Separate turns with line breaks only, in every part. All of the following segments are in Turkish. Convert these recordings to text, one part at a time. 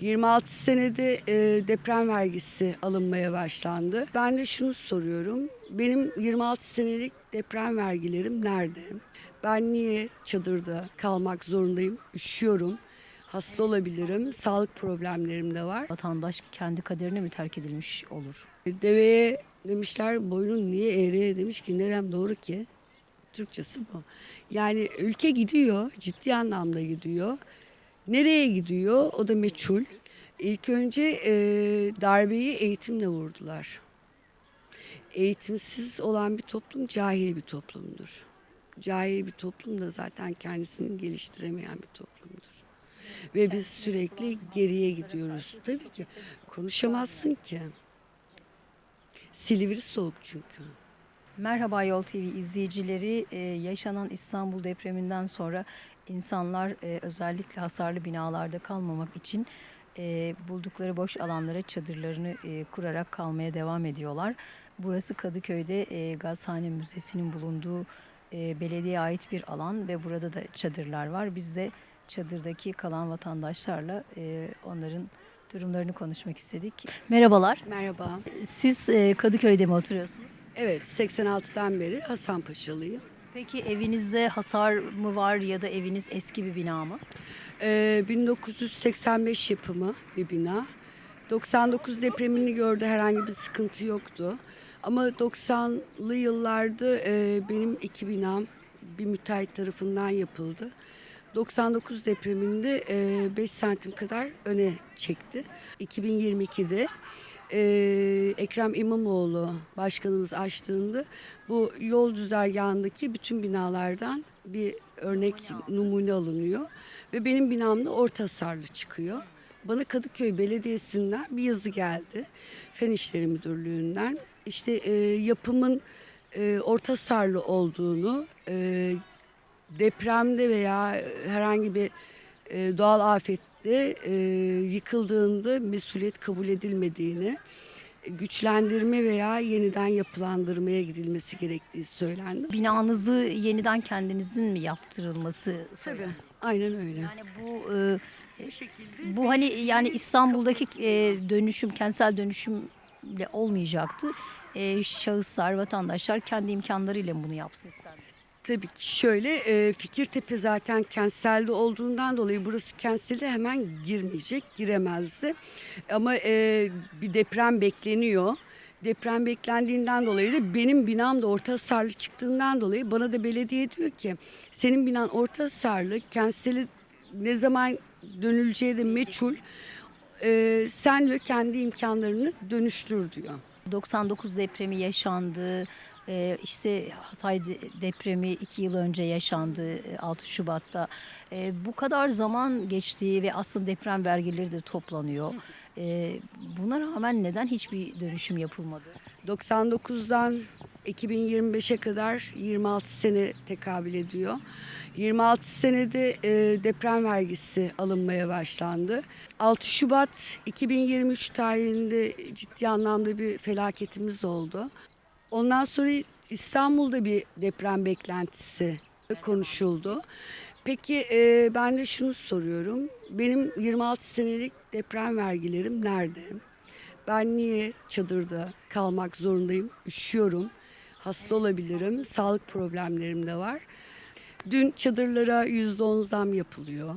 26 senede e, deprem vergisi alınmaya başlandı. Ben de şunu soruyorum. Benim 26 senelik deprem vergilerim nerede? Ben niye çadırda kalmak zorundayım? Üşüyorum. Hasta olabilirim. Sağlık problemlerim de var.
Vatandaş kendi kaderine mi terk edilmiş olur?
Deveye demişler boynun niye eğriye demiş ki nerem doğru ki? Türkçesi bu. Yani ülke gidiyor, ciddi anlamda gidiyor. Nereye gidiyor o da meçhul. İlk önce e, darbeyi eğitimle vurdular. Eğitimsiz olan bir toplum cahil bir toplumdur. Cahil bir toplum da zaten kendisini geliştiremeyen bir toplumdur. Ve biz sürekli geriye gidiyoruz. Tabii ki konuşamazsın ki. Silivri soğuk çünkü.
Merhaba Yol TV izleyicileri. Ee, yaşanan İstanbul depreminden sonra insanlar e, özellikle hasarlı binalarda kalmamak için e, buldukları boş alanlara çadırlarını e, kurarak kalmaya devam ediyorlar. Burası Kadıköy'de e, Gazhane Müzesi'nin bulunduğu e, belediyeye ait bir alan ve burada da çadırlar var. Biz de çadırdaki kalan vatandaşlarla e, onların durumlarını konuşmak istedik. Merhabalar.
Merhaba.
Siz e, Kadıköy'de mi oturuyorsunuz?
Evet 86'dan beri Hasanpaşalıyım.
Peki evinizde hasar mı var ya da eviniz eski bir bina mı?
Ee, 1985 yapımı bir bina. 99 depremini gördü herhangi bir sıkıntı yoktu. Ama 90'lı yıllarda e, benim iki binam bir müteahhit tarafından yapıldı. 99 depreminde 5 santim kadar öne çekti. 2022'de e, Ekrem İmamoğlu başkanımız açtığında bu yol düzergahındaki bütün binalardan bir örnek numune alınıyor. Ve benim binamda orta hasarlı çıkıyor. Bana Kadıköy Belediyesi'nden bir yazı geldi. Fen İşleri Müdürlüğü'nden. İşte e, yapımın e, orta hasarlı olduğunu, e, depremde veya herhangi bir e, doğal afette e, yıkıldığında mesuliyet kabul edilmediğini, güçlendirme veya yeniden yapılandırmaya gidilmesi gerektiği söylendi.
Binanızı yeniden kendinizin mi yaptırılması? söyleniyor?
Aynen öyle.
Yani bu e, bu hani yani İstanbul'daki e, dönüşüm, kentsel dönüşümle olmayacaktı. E, şahıslar, vatandaşlar kendi imkanlarıyla bunu yapsın ister?
Tabii ki şöyle e, Fikirtepe zaten kentselde olduğundan dolayı burası kentselde hemen girmeyecek, giremezdi. Ama e, bir deprem bekleniyor. Deprem beklendiğinden dolayı da benim binam da orta hasarlı çıktığından dolayı bana da belediye diyor ki senin binan orta hasarlı, kentseli ne zaman dönüleceği de meçhul. E, sen diyor kendi imkanlarını dönüştür diyor.
99 depremi yaşandı. Ee, işte Hatay de- depremi iki yıl önce yaşandı e, 6 Şubat'ta. Ee, bu kadar zaman geçti ve aslında deprem vergileri de toplanıyor. Ee, buna rağmen neden hiçbir dönüşüm yapılmadı?
99'dan 2025'e kadar 26 sene tekabül ediyor. 26 senede e, deprem vergisi alınmaya başlandı. 6 Şubat 2023 tarihinde ciddi anlamda bir felaketimiz oldu. Ondan sonra İstanbul'da bir deprem beklentisi konuşuldu. Peki e, ben de şunu soruyorum. Benim 26 senelik deprem vergilerim nerede? Ben niye çadırda kalmak zorundayım? Üşüyorum. Hasta olabilirim. Sağlık problemlerim de var. Dün çadırlara %10 zam yapılıyor.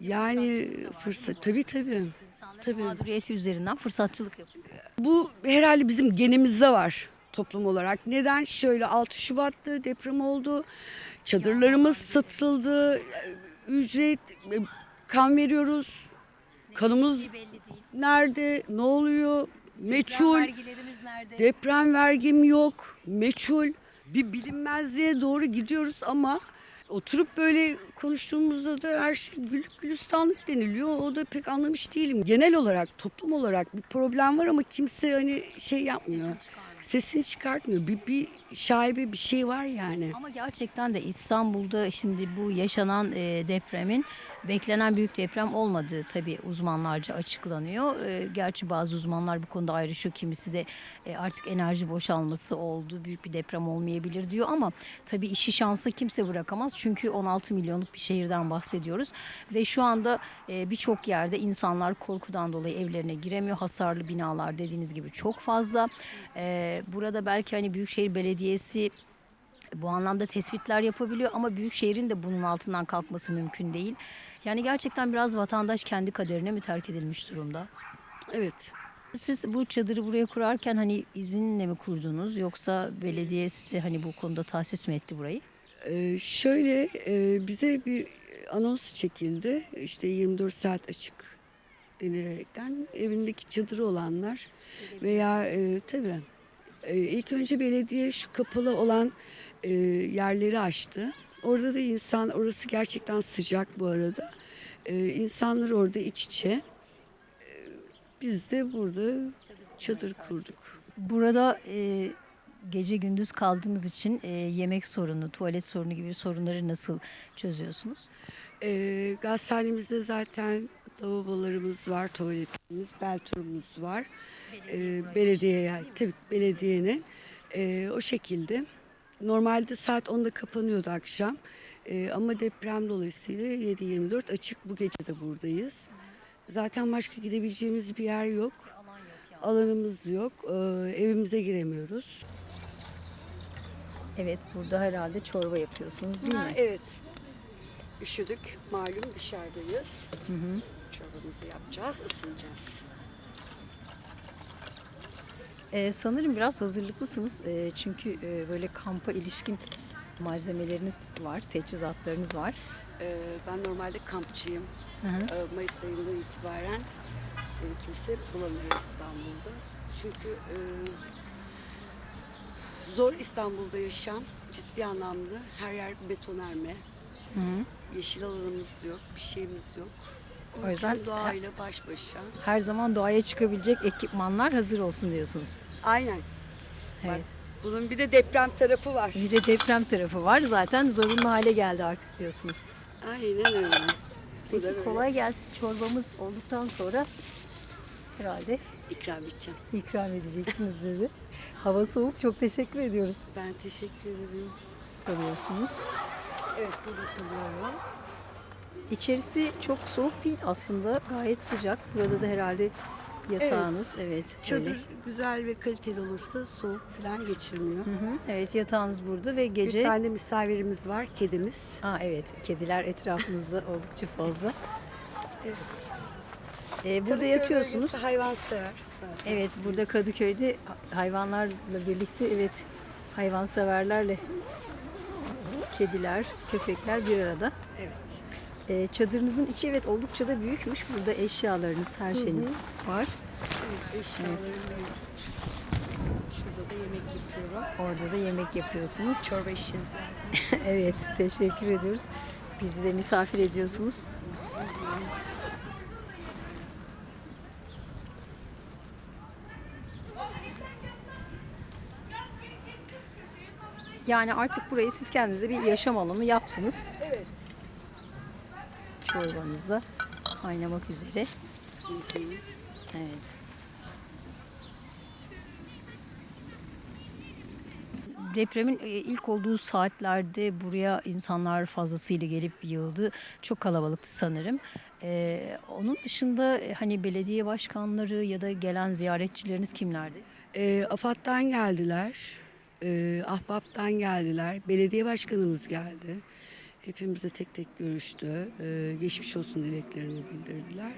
Yani fırsat tabii tabii.
İnsanların
Tabii.
mağduriyeti üzerinden fırsatçılık yapıyor.
Bu herhalde bizim genimizde var toplum olarak. Neden? Şöyle 6 Şubat'ta deprem oldu. Çadırlarımız satıldı. Ücret, e, kan veriyoruz. Kanımız nerede? Ne oluyor? Meçhul. Deprem vergim yok. Meçhul. Bir bilinmezliğe doğru gidiyoruz ama oturup böyle konuştuğumuzda da her şey güllük gülistanlık deniliyor. O da pek anlamış değilim. Genel olarak toplum olarak bir problem var ama kimse hani şey yapmıyor. Sesini çıkartmıyor. Bir, bir şaibe bir şey var yani.
Ama gerçekten de İstanbul'da şimdi bu yaşanan e, depremin beklenen büyük deprem olmadığı tabii uzmanlarca açıklanıyor. E, gerçi bazı uzmanlar bu konuda ayrışıyor. Kimisi de e, artık enerji boşalması oldu, büyük bir deprem olmayabilir diyor ama tabii işi şansa kimse bırakamaz. Çünkü 16 milyonluk bir şehirden bahsediyoruz. Ve şu anda e, birçok yerde insanlar korkudan dolayı evlerine giremiyor. Hasarlı binalar dediğiniz gibi çok fazla. E, burada belki hani Büyükşehir Belediyesi bu anlamda tespitler yapabiliyor ama Büyükşehir'in de bunun altından kalkması mümkün değil. Yani gerçekten biraz vatandaş kendi kaderine mi terk edilmiş durumda?
Evet.
Siz bu çadırı buraya kurarken hani izinle mi kurdunuz yoksa belediye size hani bu konuda tahsis mi etti burayı?
Ee, şöyle e, bize bir anons çekildi. İşte 24 saat açık denilerekten evindeki çadırı olanlar veya e, tabii e, ilk önce belediye şu kapalı olan e, yerleri açtı. Orada da insan orası gerçekten sıcak bu arada. E, insanlar orada iç içe. E, biz de burada çadır kurduk.
Burada e, gece gündüz kaldığınız için e, yemek sorunu, tuvalet sorunu gibi sorunları nasıl çözüyorsunuz?
E, gazhanemizde zaten lavabolarımız var, tuvaletimiz, belturumuz var. E, belediyeye, tabii belediyenin e, o şekilde. Normalde saat 10'da kapanıyordu akşam. E, ama deprem dolayısıyla 7-24 açık bu gece de buradayız. Zaten başka gidebileceğimiz bir yer yok. Alanımız yok. E, evimize giremiyoruz.
Evet burada herhalde çorba yapıyorsunuz değil
Ha,
mi?
evet. Üşüdük. Malum dışarıdayız.
Hı hı.
Çorbamızı yapacağız, ısınacağız.
E, sanırım biraz hazırlıklısınız E, çünkü e, böyle kampa ilişkin malzemeleriniz var, teçhizatlarınız var.
Ee, ben normalde kampçıyım.
Hı hı.
Ee, Mayıs ayından itibaren beni kimse bulamıyor İstanbul'da. Çünkü e, zor İstanbul'da yaşam. Ciddi anlamda her yer betonarme.
Hı hı.
Yeşil alanımız yok, bir şeyimiz yok.
O yüzden-
doğayla baş başa.
Her zaman doğaya çıkabilecek ekipmanlar hazır olsun diyorsunuz.
Aynen.
Evet.
Bunun bir de deprem tarafı var.
Bir de deprem tarafı var. Zaten zorunlu hale geldi artık diyorsunuz.
Aynen öyle.
Peki
böyle.
kolay gelsin. Çorbamız olduktan sonra herhalde
İkram edeceğim.
ikram edeceksiniz bizi. Hava soğuk. Çok teşekkür ediyoruz.
Ben teşekkür ederim.
Kalıyorsunuz.
Evet, burada kalıyorum.
İçerisi çok soğuk değil aslında. Gayet sıcak. Burada da herhalde yatağınız. Evet.
Çadır
böyle.
güzel ve kaliteli olursa soğuk falan geçirmiyor.
Hı hı. Evet yatağınız burada ve
Bir
gece...
tane misafirimiz var, kedimiz.
Aa, evet kediler etrafımızda oldukça fazla.
Evet.
Ee, burada
Kadıköy
yatıyorsunuz.
bölgesi hayvansever zaten.
Evet burada Kadıköy'de hayvanlarla birlikte evet hayvanseverlerle kediler, köpekler bir arada.
Evet.
Ee, çadırınızın içi evet oldukça da büyükmüş. Burada eşyalarınız, her şeyiniz var.
evet eşyalarım mevcut. Şurada da yemek yapıyorum.
Orada da yemek yapıyorsunuz.
Çorba içeceğiz birazdan.
evet, teşekkür ediyoruz. Bizi de misafir ediyorsunuz. Yani artık burayı siz kendinize bir yaşam alanı yaptınız.
Evet.
Çorbanız da kaynamak üzere. Evet. Depremin e, ilk olduğu saatlerde buraya insanlar fazlasıyla gelip yığıldı. Çok kalabalıktı sanırım. Ee, onun dışında e, hani belediye başkanları ya da gelen ziyaretçileriniz kimlerdi?
Ee, AFAD'dan geldiler. Ee, Ahbap'tan geldiler. Belediye başkanımız geldi. Hepimize tek tek görüştü. Ee, geçmiş olsun dileklerini bildirdiler.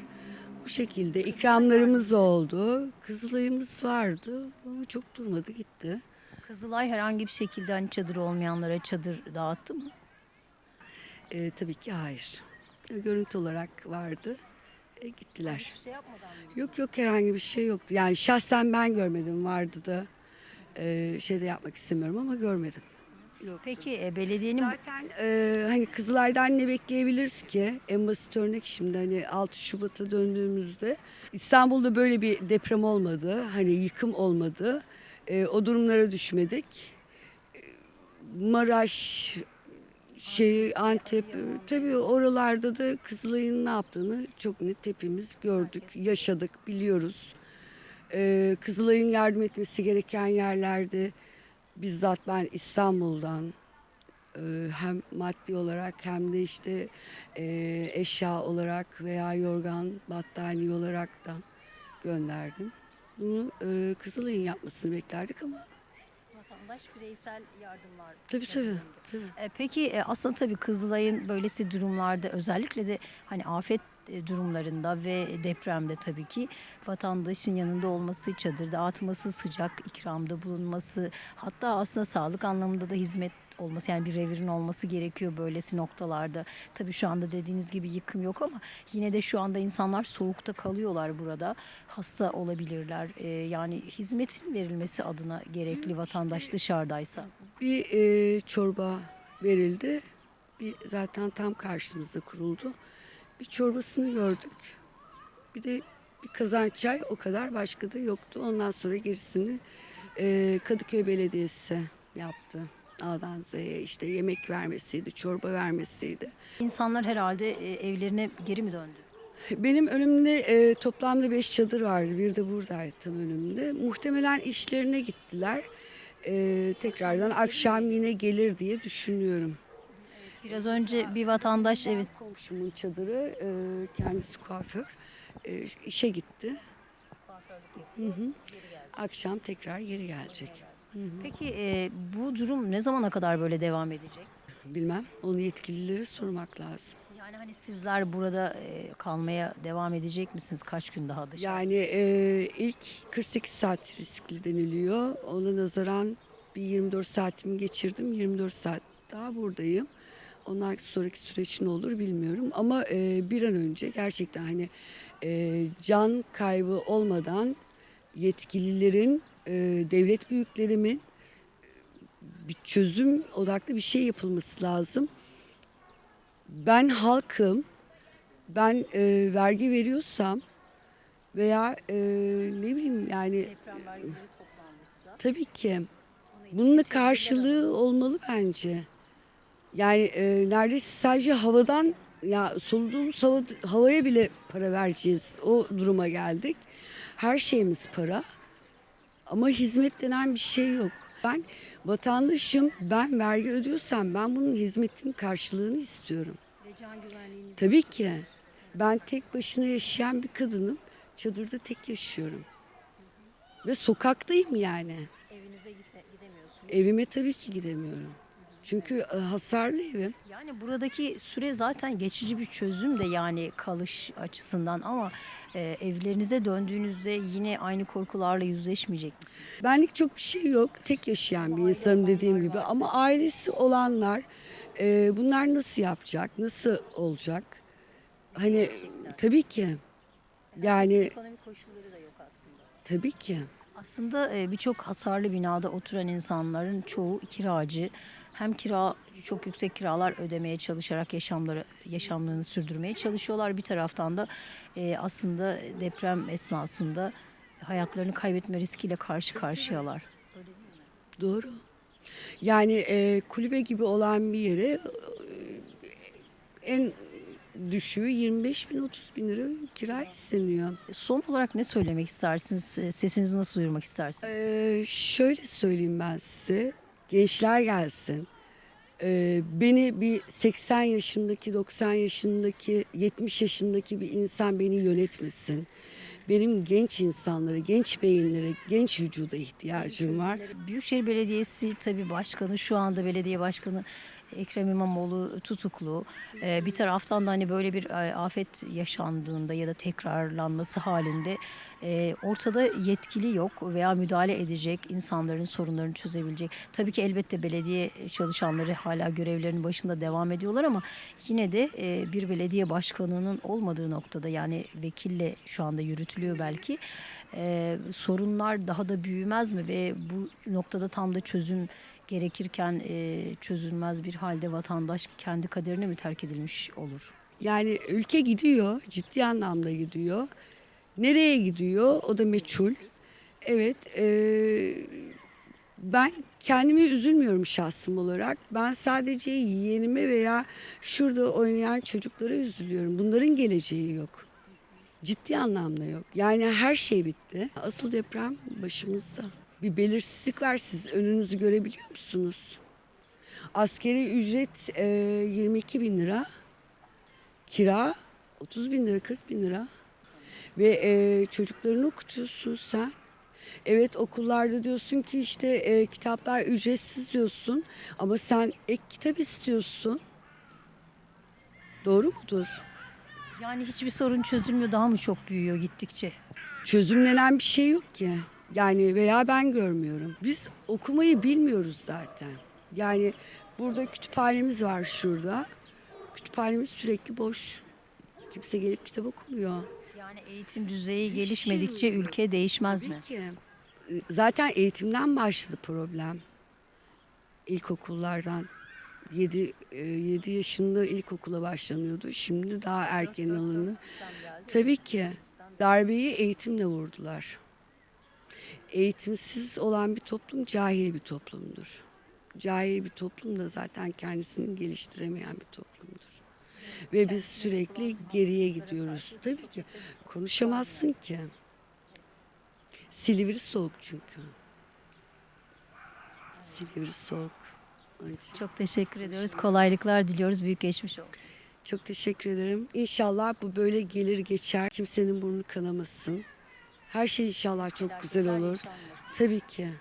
Bu şekilde ikramlarımız oldu. Kızılayımız vardı ama çok durmadı gitti.
Kızılay herhangi bir şekilde hani çadır olmayanlara çadır dağıttı mı?
Ee, tabii ki hayır. Görüntü olarak vardı. E, gittiler.
Hiçbir şey yapmadan mı?
Yok yok herhangi bir şey yoktu. Yani şahsen ben görmedim vardı da. Ee, şey de yapmak istemiyorum ama görmedim. Yok.
Peki e, belediyenin
Zaten e, hani Kızılay'dan ne bekleyebiliriz ki? En basit örnek şimdi hani 6 Şubat'a döndüğümüzde İstanbul'da böyle bir deprem olmadı. Hani yıkım olmadı. E, o durumlara düşmedik. E, Maraş şey Antep e, tabii oralarda da Kızılay'ın ne yaptığını çok net hepimiz gördük, yaşadık, biliyoruz. E, Kızılay'ın yardım etmesi gereken yerlerde bizzat ben İstanbul'dan Ee, hem maddi olarak hem de işte e, eşya olarak veya yorgan, battaniye olarak da gönderdim. Bunu e, Kızılay'ın yapmasını beklerdik ama
Vatandaş bireysel yardımlar.
tabii tabii. tabii.
E, Peki e, aslında tabii Kızılay'ın böylesi durumlarda özellikle de hani afet e, durumlarında ve depremde tabii ki vatandaşın yanında olması, çadır dağıtması, sıcak ikramda bulunması, hatta aslında sağlık anlamında da hizmet olması yani bir revirin olması gerekiyor böylesi noktalarda. Tabii şu anda dediğiniz gibi yıkım yok ama yine de şu anda insanlar soğukta kalıyorlar burada. Hasta olabilirler. E, yani hizmetin verilmesi adına gerekli vatandaş dışarıdaysa.
Bir e, çorba verildi. Bir zaten tam karşımızda kuruldu. Bir çorbasını gördük. Bir de bir kazan çay o kadar başka da yoktu. Ondan sonra gerisini e, Kadıköy Belediyesi yaptı. A'dan Z'ye işte yemek vermesiydi, çorba vermesiydi.
İnsanlar herhalde e, evlerine geri mi döndü?
Benim önümde e, toplamda beş çadır vardı. Bir de buradaydı tam önümde. Muhtemelen işlerine gittiler. E, tekrardan akşam yine gelir diye düşünüyorum.
Biraz önce bir vatandaş evet
Komşumun çadırı, e, kendisi kuaför, e, işe gitti. Hı hı. Akşam tekrar geri gelecek.
Peki e, bu durum ne zamana kadar böyle devam edecek?
Bilmem, onu yetkililere sormak lazım.
Yani hani sizler burada e, kalmaya devam edecek misiniz? Kaç gün daha dışarı?
Yani e, ilk 48 saat riskli deniliyor. Ona nazaran bir 24 saatimi geçirdim. 24 saat daha buradayım. Ondan sonraki süreç ne olur bilmiyorum. Ama e, bir an önce gerçekten hani e, can kaybı olmadan yetkililerin, e, devlet büyüklerimin e, bir çözüm odaklı bir şey yapılması lazım. Ben halkım, ben e, vergi veriyorsam veya e, ne bileyim yani tabii ki
bunun
karşılığı olmalı bence. Yani e, neredeyse sadece havadan ya soluduğumuz hava, havaya bile para vereceğiz. O duruma geldik. Her şeyimiz para. Ama hizmet denen bir şey yok. Ben vatandaşım, ben vergi ödüyorsam ben bunun hizmetin karşılığını istiyorum.
Ve can
Tabii ki. Ben tek başına yaşayan bir kadınım. Çadırda tek yaşıyorum. Ve sokaktayım yani.
evinize gide- gidemiyorsunuz.
Evime tabii ki gidemiyorum. Çünkü e, hasarlı evim.
Yani buradaki süre zaten geçici bir çözüm de yani kalış açısından ama e, evlerinize döndüğünüzde yine aynı korkularla yüzleşmeyecek misiniz?
Benlik çok bir şey yok. Tek yaşayan bir insanım dediğim gibi. Ama ailesi olanlar e, bunlar nasıl yapacak? Nasıl olacak? Hani tabii ki. Yani
ekonomik koşulları da yok aslında.
tabii ki.
Aslında e, birçok hasarlı binada oturan insanların çoğu kiracı. Hem kira çok yüksek kiralar ödemeye çalışarak yaşamları yaşamlarını sürdürmeye çalışıyorlar. Bir taraftan da e, aslında deprem esnasında hayatlarını kaybetme riskiyle karşı karşıyalar.
Doğru. Yani e, kulübe gibi olan bir yere e, en düşüğü 25 bin 30 bin lira kira isteniyor.
Son olarak ne söylemek istersiniz? Sesinizi nasıl duyurmak istersiniz?
Ee, şöyle söyleyeyim ben size. Gençler gelsin. Ee, beni bir 80 yaşındaki, 90 yaşındaki, 70 yaşındaki bir insan beni yönetmesin. Benim genç insanlara, genç beyinlere, genç vücuda ihtiyacım var.
Büyükşehir Belediyesi tabii başkanı şu anda belediye başkanı Ekrem İmamoğlu tutuklu. Ee, bir taraftan da hani böyle bir e, afet yaşandığında ya da tekrarlanması halinde e, ortada yetkili yok veya müdahale edecek insanların sorunlarını çözebilecek. Tabii ki elbette belediye çalışanları hala görevlerinin başında devam ediyorlar ama yine de e, bir belediye başkanının olmadığı noktada yani vekille şu anda yürütülüyor belki sorunlar daha da büyümez mi ve bu noktada tam da çözüm gerekirken e, çözülmez bir halde vatandaş kendi kaderine mi terk edilmiş olur?
Yani ülke gidiyor, ciddi anlamda gidiyor. Nereye gidiyor o da meçhul. Evet, eee, ben kendimi üzülmüyorum şahsım olarak. Ben sadece yeğenime veya şurada oynayan çocuklara üzülüyorum. Bunların geleceği yok. Ciddi anlamda yok. Yani her şey bitti. Asıl deprem başımızda. Bir belirsizlik var. Siz önünüzü görebiliyor musunuz? Askeri ücret e, 22 bin lira. Kira 30 bin lira, 40 bin lira. Ve e, çocuklarını okutuyorsun sen. Evet okullarda diyorsun ki işte e, kitaplar ücretsiz diyorsun. Ama sen ek kitap istiyorsun. Doğru mudur?
Yani hiçbir sorun çözülmüyor, daha mı çok büyüyor gittikçe?
Çözümlenen bir şey yok ki. Yani veya ben görmüyorum. Biz okumayı bilmiyoruz zaten. Yani burada kütüphanemiz var şurada. Kütüphanemiz sürekli boş. Kimse gelip kitap okumuyor.
Yani eğitim düzeyi
şey
gelişmedikçe ülke değişmez mi?
ki. Zaten eğitimden başladı problem. İlkokullardan. 7, 7 yaşında ilkokula başlanıyordu. Şimdi daha erken alındı. Tabii ki. Darbeyi eğitimle vurdular. Eğitimsiz olan bir toplum cahil bir toplumdur. Cahil bir toplum da zaten kendisini geliştiremeyen bir toplumdur. Ve biz sürekli geriye gidiyoruz. Tabii ki. Konuşamazsın ki. Silivri soğuk çünkü. Silivri soğuk.
Çok teşekkür ediyoruz. Kolaylıklar diliyoruz. Büyük geçmiş olsun.
Çok teşekkür ederim. İnşallah bu böyle gelir geçer. Kimsenin burnu kanamasın. Her şey inşallah çok güzel olur. Tabii ki.